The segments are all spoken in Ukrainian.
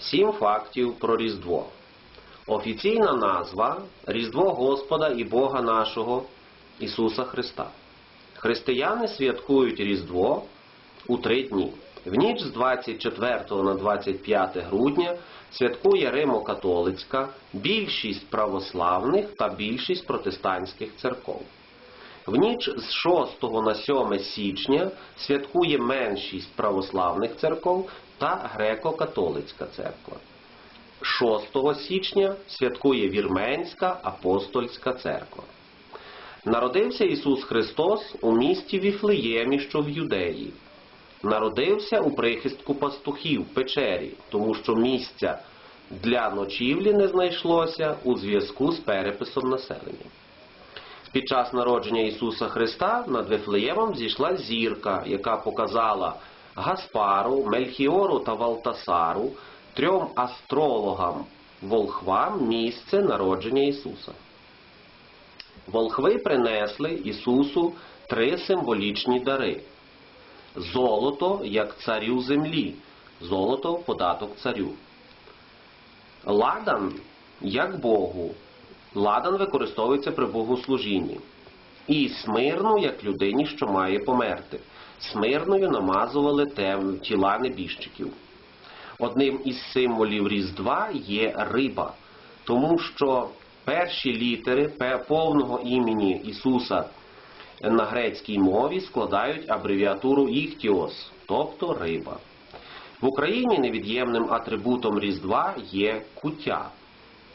Сім фактів про Різдво. Офіційна назва Різдво Господа і Бога нашого Ісуса Христа. Християни святкують Різдво у три дні. В ніч з 24 на 25 грудня святкує Римо-католицька, більшість православних та більшість протестантських церков. В ніч з 6 на 7 січня святкує меншість православних церков та греко-католицька церква. 6 січня святкує Вірменська апостольська церква. Народився Ісус Христос у місті Віфлеємі, що в Юдеї. Народився у прихистку пастухів печері, тому що місця для ночівлі не знайшлося у зв'язку з переписом населення. Під час народження Ісуса Христа над Вифлеємом зійшла зірка, яка показала Гаспару, Мельхіору та Валтасару, трьом астрологам волхвам місце народження Ісуса. Волхви принесли Ісусу три символічні дари. Золото як царю землі, золото податок царю. Ладан як Богу, Ладан використовується при богослужінні. І смирну, як людині, що має померти. Смирною намазували тем- тіла небіжчиків. Одним із символів Різдва є риба, тому що перші літери повного імені Ісуса на грецькій мові складають абревіатуру «Іхтіос», тобто риба. В Україні невід'ємним атрибутом Різдва є куття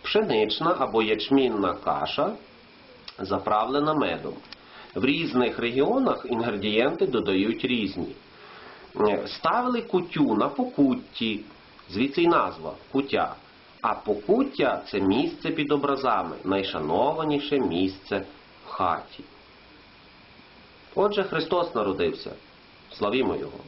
пшенична або ячмінна каша, заправлена медом. В різних регіонах інгредієнти додають різні. Е, Ставили кутю на покутті, звідси й назва куття. А покуття це місце під образами, найшанованіше місце в хаті. Отже, Христос народився. Славімо Його!